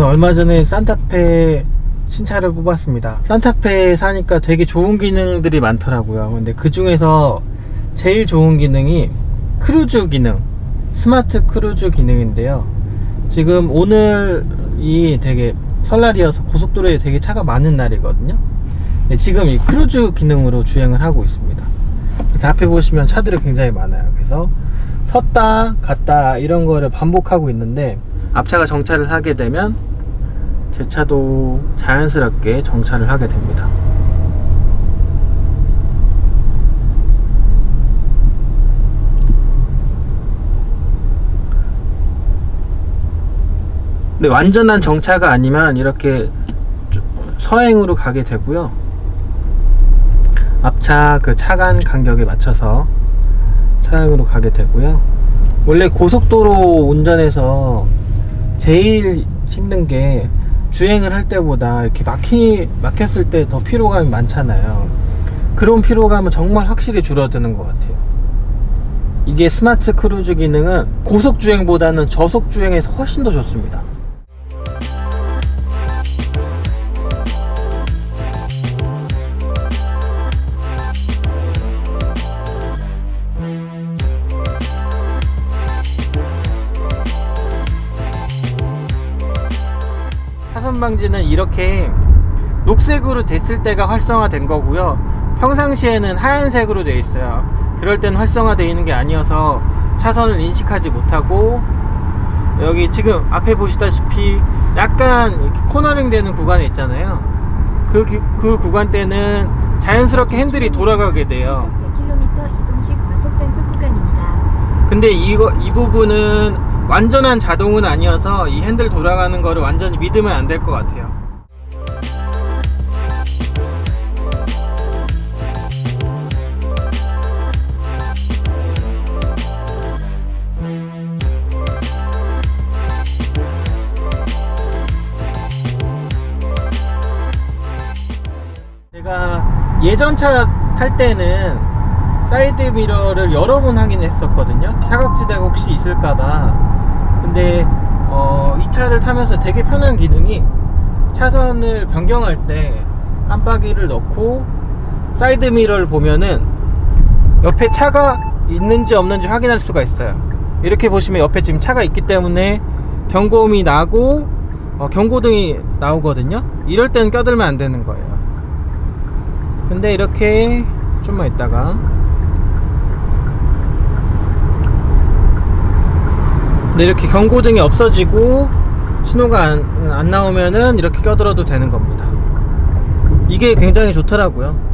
얼마 전에 산타페 신차를 뽑았습니다. 산타페 사니까 되게 좋은 기능들이 많더라고요. 근데 그 중에서 제일 좋은 기능이 크루즈 기능, 스마트 크루즈 기능인데요. 지금 오늘이 되게 설날이어서 고속도로에 되게 차가 많은 날이거든요. 네, 지금 이 크루즈 기능으로 주행을 하고 있습니다. 이렇게 앞에 보시면 차들이 굉장히 많아요. 그래서 섰다 갔다 이런 거를 반복하고 있는데 앞차가 정차를 하게 되면 제 차도 자연스럽게 정차를 하게 됩니다. 근데 완전한 정차가 아니면 이렇게 좀 서행으로 가게 되고요. 앞차 그 차간 간격에 맞춰서 차량으로 가게 되고요. 원래 고속도로 운전에서 제일 힘든 게 주행을 할 때보다 이렇게 막히 막혔을 때 더 피로감이 많잖아요. 그런 피로감은 정말 확실히 줄어드는 것 같아요. 이게 스마트 크루즈 기능은 고속 주행보다는 저속 주행에서 훨씬 더 좋습니다. 차선 방지는 이렇게 녹색으로 됐을 때가 활성화된 거고요. 평상시에는 하얀색으로 되어 있어요. 그럴 땐 활성화되어 있는 게 아니어서 차선을 인식하지 못하고 여기 지금 앞에 보시다시피 약간 코너링 되는 구간에 있잖아요. 그, 기- 그 구간 때는 자연스럽게 핸들이 돌아가게 돼요. 시속 100km 이동식 과속 단속 구간입니다. 근데 이거 이 부분은 완전한 자동은 아니어서 이 핸들 돌아가는 거를 완전히 믿으면 안 될 것 같아요. 제가 예전 차 탈 때는 사이드 미러를 여러 번 확인했었거든요. 사각지대가 혹시 있을까봐. 근데 어, 이 차를 타면서 되게 편한 기능이 차선을 변경할 때 깜빡이를 넣고 사이드 미러를 보면은 옆에 차가 있는지 없는지 확인할 수가 있어요. 이렇게 보시면 옆에 지금 차가 있기 때문에 경고음이 나고 어, 경고등이 나오거든요. 이럴 때는 껴들면 안 되는 거예요. 근데 이렇게 좀만 있다가 근데 이렇게 경고등이 없어지고 신호가 안, 안 나오면은 이렇게 껴들어도 되는 겁니다. 이게 굉장히 좋더라고요.